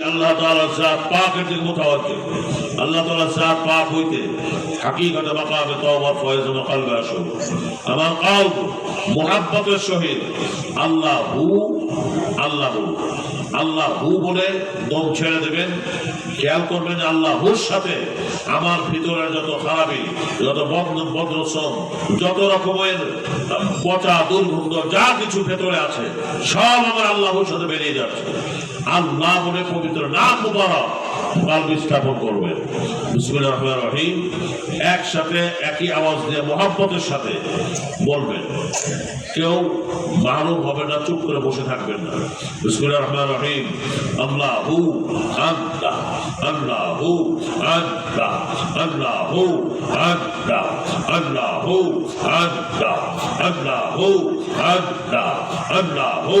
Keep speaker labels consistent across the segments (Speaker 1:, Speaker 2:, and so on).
Speaker 1: আল্লাহ তাআলা জাত পাকের দিকে মুতাওয়াজ্জিহ আল্লাহ তালা জাত পাক হইতে হাকিকতে মাকামে তওবা ফয়েজ ও কলবে আসো আমার কাউ মুহাব্বতের সহিত আল্লাহ আল্লাহ। আল্লাহ হু বলে দম ছেড়ে দেবেন। খেয়াল করবেন আল্লাহ সাথে আমার ভিতরে যত খারাপি যত বদ্রসম যত রকমের পচা, দুর্গন্ধ, যা কিছু ভেতরে আছে, সব আমার আল্লাহর সাথে বেরিয়ে যাচ্ছে। আল্লাহ বলে পবিত্র, না মুবারক। কালকে স্থাপন করবেন বিসমুল্লাহ রহমান রহিম একসাথে একই আওয়াজ দিয়ে মহাব্বতের সাথে বলবেন। কেউ মাহরুম হবে না, চুপ করে বসে থাকবেন না। বিসমুল্লাহ রহমান রহিম আল্লাহ হু আন্তা, আল্লাহ হু আন্তা, আল্লাহ হু আন্তা, আল্লাহ হু আন্তা, আল্লাহ হু আন্তা, আল্লাহ হু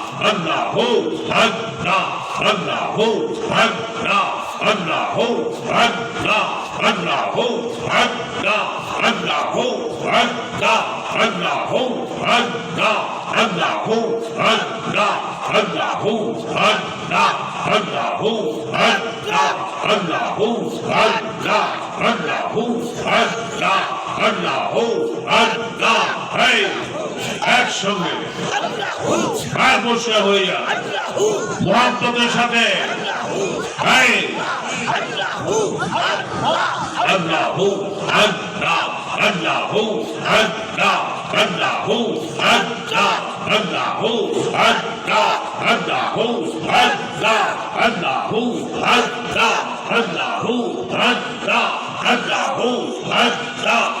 Speaker 1: আন্তা আল্লাহু আন্তা আল্লাহু আন্তা আল্লাহু আন্তা আল্লাহু আন্তা আল্লাহু আন্তা আল্লাহু আন্তা আল্লাহু আন্তা আল্লাহু আন্তা আল্লাহু আন্তা আল্লাহু আন্তা আল্লাহু আন্তা আল্লাহু আন্তা আল্লাহু পরিষ্কার হয়ে যায় মহাপ্রতের সাথে Stop!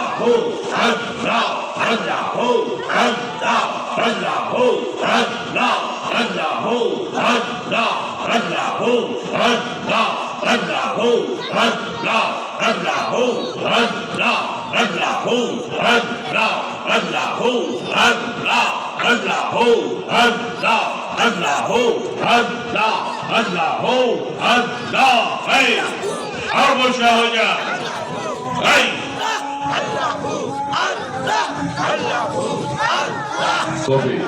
Speaker 1: أربع شهداء أي Kofi.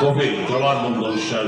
Speaker 1: Kofi, come no chão.